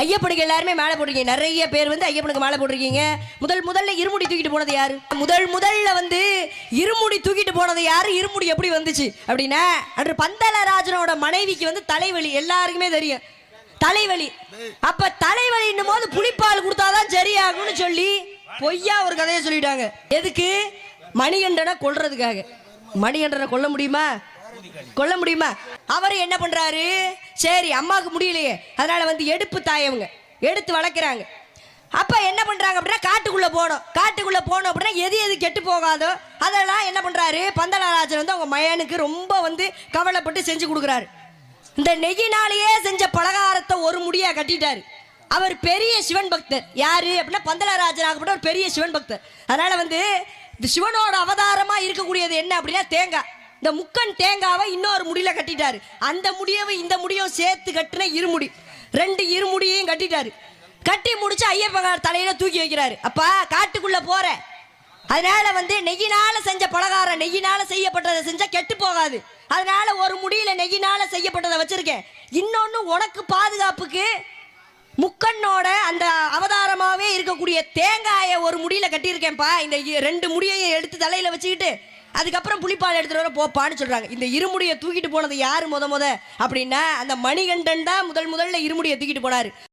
ஐயப்பனுக்கு எல்லாருமே மேலே போட்டிருக்கீங்க. நிறைய பேர் வந்து ஐயப்பனுக்கு மேலே போட்டிருக்கீங்க. முதல் முதல்ல இருமுடி தூக்கிட்டு போனது யாரு? முதல் முதல்ல வந்து இருமுடி தூக்கிட்டு போனது யாரு? இருமுடி எப்படி வந்துச்சு? அப்படின்னா அன்று பந்தலராஜனோட மனைவிக்கு வந்து தலைவலி. எல்லாருக்குமே தெரியும். தலைவலி. அப்ப தலைவலின்னும் போது புளிப்பால் கொடுத்தாதான் சரியாகும்னு சொல்லி பொய்யா ஒரு கதையை சொல்லிட்டாங்க. எதுக்கு? மணிகண்டனை கொல்றதுக்காக. மணிகண்டனை கொல்ல முடியுமா? கொல்ல முடியுமா? அவர் என்ன பண்றாரு? சரி அம்மாவுக்கு முடியலையே. அதனால வந்து எடுப்பு தாயவங்க. எடுத்து வளர்க்குறாங்க. அப்ப என்ன பண்றாங்க அப்படின்னா காட்டுக்குள்ள போனோம் காட்டுக்குள்ள போனோம் அப்படின்னா எது எது கெட்டு போகாதோ அதெல்லாம் என்ன பண்றாரு? பந்தலராஜன் வந்து அவங்க மயனுக்கு ரொம்ப வந்து கவலைப்பட்டு செஞ்சு கொடுக்குறாரு. இந்த நெய்யினாலேயே செஞ்ச பலகாரத்தை ஒரு முடியா கட்டிட்டாரு. அவர் பெரிய சிவன் பக்தர். யாரு அப்படின்னா பந்தலராஜன் ஆகப்பட்ட ஒரு பெரிய சிவன் பக்தர். அதனால வந்து சிவனோட அவதாரமா இருக்கக்கூடியது என்ன அப்படின்னா தேங்காய். இந்த முக்கன் தேங்காவை இன்னொரு முடியில கட்டிட்டாரு. அந்த முடியவை இந்த முடியும் சேர்த்து கட்டின இருமுடி. ரெண்டு இருமுடியையும் கட்டிட்டாரு. கட்டி முடிச்சு ஐயப்பகார் தலையில தூக்கி வைக்கிறாரு. அப்பா காட்டுக்குள்ள போற. அதனால வந்து நெய்யினால செஞ்ச பலகாரம் நெய்யினால செய்யப்பட்டதை செஞ்சா கெட்டு போகாது. அதனால ஒரு முடியில நெய்யினால செய்யப்பட்டதை வச்சிருக்கேன். இன்னொன்னு உனக்கு பாதுகாப்புக்கு முக்கண்ணோட அந்த அவதாரமாவே இருக்கக்கூடிய தேங்காயை ஒரு முடியில கட்டியிருக்கேன்ப்பா. இந்த இ- ரெண்டு முடியையும் எடுத்து தலையில வச்சுக்கிட்டு அதுக்கப்புறம் புளிப்பால் எடுத்துட்டு வர போப்பான்னு சொல்றாங்க. இந்த இருமுடியை தூக்கிட்டு போனது யாரு முத முத? அப்படின்னா அந்த மணிகண்டன் தான் முதல் முதல்ல இருமுடியை தூக்கிட்டு போனாரு.